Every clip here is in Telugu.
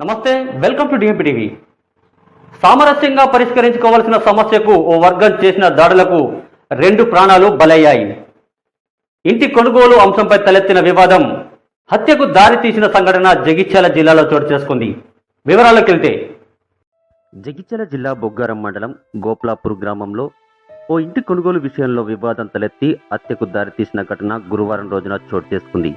నమస్తే వెల్కమ్ టు డిఎంపీ టీవీ సామరస్యంగా పరిష్కరించుకోవాల్సిన సమస్యకు ఓ వర్గం చేసిన దాడులకు రెండు ప్రాణాలు బలయ్యాయి. ఇంటి కొనుగోలు అంశంపై తలెత్తిన వివాదం హత్యకు దారి తీసిన సంఘటన జగిత్యాల జిల్లాలో చోటు చేసుకుంది. వివరాల్లోకి వెళ్తే. జగిత్యాల జిల్లా బొగ్గారం మండలం గోప్లాపూర్ గ్రామంలో ఓ ఇంటి కొనుగోలు విషయంలో వివాదం తలెత్తి హత్యకు దారితీసిన ఘటన గురువారం రోజున చోటు చేసుకుంది.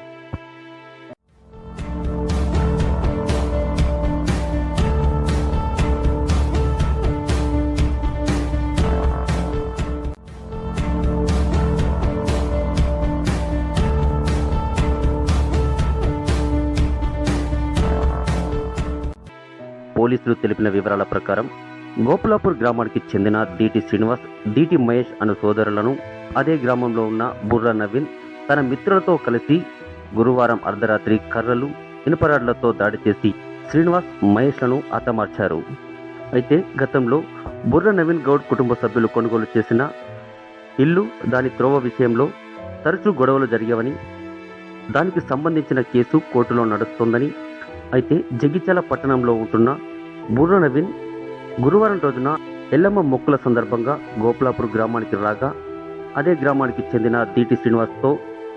పోలీసులు తెలిపిన వివరాల ప్రకారం గోపులాపూర్ గ్రామానికి చెందిన డిటి శ్రీనివాస్ డిటి మహేష్ అను సోదరులను అదే గ్రామంలో ఉన్న బుర్రా నవీన్ తన మిత్రులతో కలిసి గురువారం అర్ధరాత్రి కర్రలు ఇనుపరాడ్లతో దాడి చేసి శ్రీనివాస్ మహేష్లను హతమార్చారు. అయితే గతంలో బుర్ర నవీన్ గౌడ్ కుటుంబ సభ్యులు కొనుగోలు చేసిన ఇల్లు దాని త్రోవ విషయంలో తరచూ గొడవలు జరిగావని దానికి సంబంధించిన కేసు కోర్టులో నడుస్తోందని అయితే జగిత్యాల పట్టణంలో ఉంటున్న బుర్ర నవీన్ గురువారం రోజున ఎల్లమ్మ మొక్కుల సందర్భంగా గోపులాపూర్ గ్రామానికి రాగా అదే గ్రామానికి చెందిన దీటి శ్రీనివాస్తో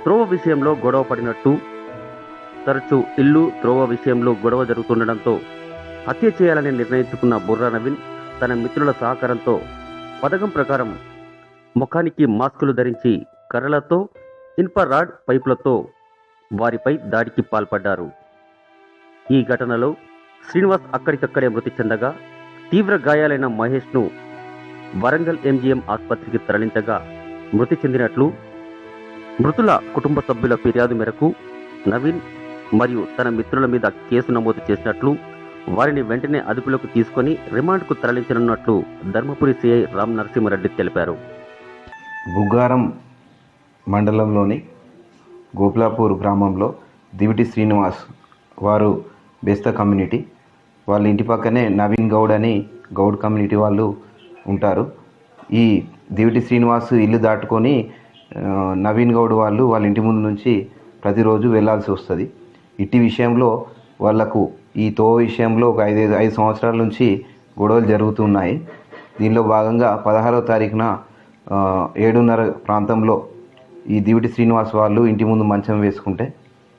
త్రోవ విషయంలో గొడవ పడినట్టు తరచూ ఇల్లు త్రోవ విషయంలో గొడవ జరుగుతుండడంతో హత్య చేయాలని నిర్ణయించుకున్న బుర్రా నవీన్ తన మిత్రుల సహకారంతో పథకం ప్రకారం ముఖానికి మాస్కులు ధరించి కర్రలతో ఇన్ప రాడ్ పైపులతో వారిపై దాడికి పాల్పడ్డారు. ఈ ఘటనలో శ్రీనివాస్ అక్కడికక్కడే మృతి చెందగా తీవ్ర గాయాలైన మహేష్ను వరంగల్ ఎంజీఎం ఆసుపత్రికి తరలించగా మృతి చెందినట్లు మృతుల కుటుంబ సభ్యుల ఫిర్యాదు మేరకు నవీన్ మరియు తన మిత్రుల మీద కేసు నమోదు చేసినట్లు వారిని వెంటనే అదుపులోకి తీసుకొని రిమాండ్కు తరలించనున్నట్లు ధర్మపురి సిఐ రామ్ నరసింహారెడ్డి తెలిపారు. బుగ్గారం మండలంలోని గోపులాపూర్ గ్రామంలో దివిటి శ్రీనివాస్ వారు బెస్త కమ్యూనిటీ వాళ్ళ ఇంటి పక్కనే నవీన్ గౌడ్ అని గౌడ్ కమ్యూనిటీ వాళ్ళు ఉంటారు. ఈ దివిటి శ్రీనివాస్ ఇల్లు దాటుకొని నవీన్ గౌడ్ వాళ్ళు వాళ్ళ ఇంటి ముందు నుంచి ప్రతిరోజు వెళ్ళాల్సి వస్తుంది. ఇట్టి విషయంలో వాళ్ళకు ఈ తో విషయంలో ఒక ఐదు ఐదు సంవత్సరాల నుంచి గొడవలు జరుగుతున్నాయి. దీనిలో భాగంగా పదహారవ తారీఖున ఏడున్నర ప్రాంతంలో ఈ దివిటి శ్రీనివాస్ వాళ్ళు ఇంటి ముందు మంచం వేసుకుంటే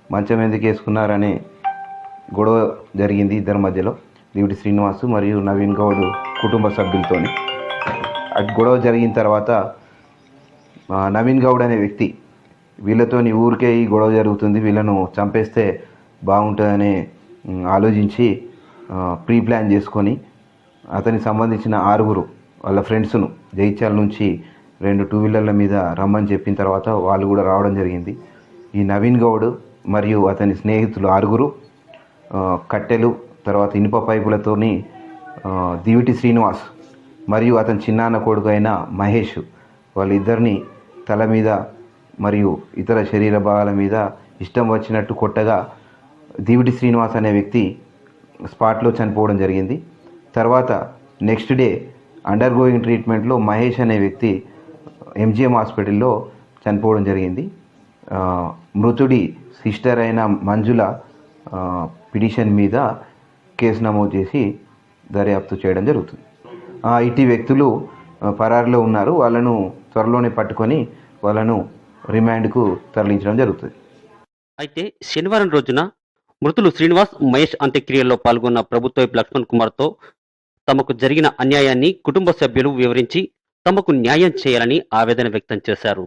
మంచం ఎందుకు వేసుకున్నారనే గొడవ జరిగింది ఇద్దరి మధ్యలో. దేవుడి శ్రీనివాస్ మరియు నవీన్ గౌడ్ కుటుంబ సభ్యులతో గొడవ జరిగిన తర్వాత నవీన్ గౌడ్ అనే వ్యక్తి వీళ్ళతోని ఊరికే ఈ గొడవ జరుగుతుంది. వీళ్ళను చంపేస్తే బాగుంటుందని ఆలోచించి ప్రీ ప్లాన్ చేసుకొని అతనికి సంబంధించిన ఆరుగురు వాళ్ళ ఫ్రెండ్స్ను జైత్యాల నుంచి రెండు టూ వీలర్ల మీద రమ్మని చెప్పిన తర్వాత వాళ్ళు కూడా రావడం జరిగింది. ఈ నవీన్ గౌడ్ మరియు అతని స్నేహితులు ఆరుగురు కట్టెలు తర్వాత ఇనుప పైపులతోని దివిటి శ్రీనివాస్ మరియు అతని చిన్నాన్న కొడుకు అయిన మహేష్ వాళ్ళిద్దరిని తల మీద మరియు ఇతర శరీర భాగాల మీద ఇష్టం వచ్చినట్టు కొట్టగా దివిటి శ్రీనివాస్ అనే వ్యక్తి స్పాట్లో చనిపోవడం జరిగింది. తర్వాత నెక్స్ట్ డే అండర్ గోయింగ్ ట్రీట్మెంట్లో మహేష్ అనే వ్యక్తి ఎంజిఎం హాస్పిటల్లో చనిపోవడం జరిగింది. మృతుడి సిస్టర్ అయిన మంజుల పిటిషన్ మీద కేసు నమోదు చేసి దర్యాప్తు చేయడం జరుగుతుంది. ఆ, ఇటీ వ్యక్తులు పరారిలో ఉన్నారు. వాళ్ళను త్వరలోనే పట్టుకొని వాళ్ళను రిమాండ్కు తరలించడం జరుగుతుంది. అయితే శనివారం రోజున మృతులు శ్రీనివాస్ మహేష్ అంత్యక్రియల్లో పాల్గొన్న ప్రభుత్వ వైపు లక్ష్మణ్ కుమార్తో తమకు జరిగిన అన్యాయాన్ని కుటుంబ సభ్యులు వివరించి తమకు న్యాయం చేయాలని ఆవేదన వ్యక్తం చేశారు.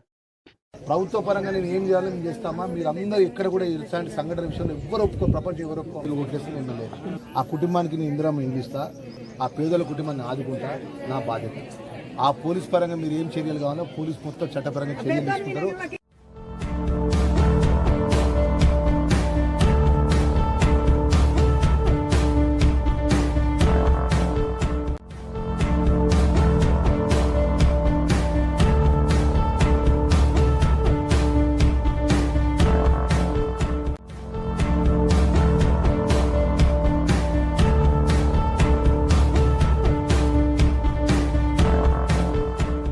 ప్రభుత్వ పరంగా నేను ఏం చేయాలో మేము చేస్తామా? మీరు అందరూ ఎక్కడ కూడా ఇలాంటి సంఘటన విషయంలో ఎవరు ఒప్పుకో ప్రపంచం ఎవరు ఒప్పుకో ఓట్లేస్తే నేను లేదు ఆ కుటుంబానికి నేను ఇందిరా ఇంగిస్తా ఆ పేదల కుటుంబాన్ని ఆదుకుంటా నా బాధ్యత. ఆ పోలీస్ పరంగా మీరు ఏం చర్యలు కావాలో పోలీస్ మొత్తం చట్టపరంగా చర్యలు తీసుకుంటారు.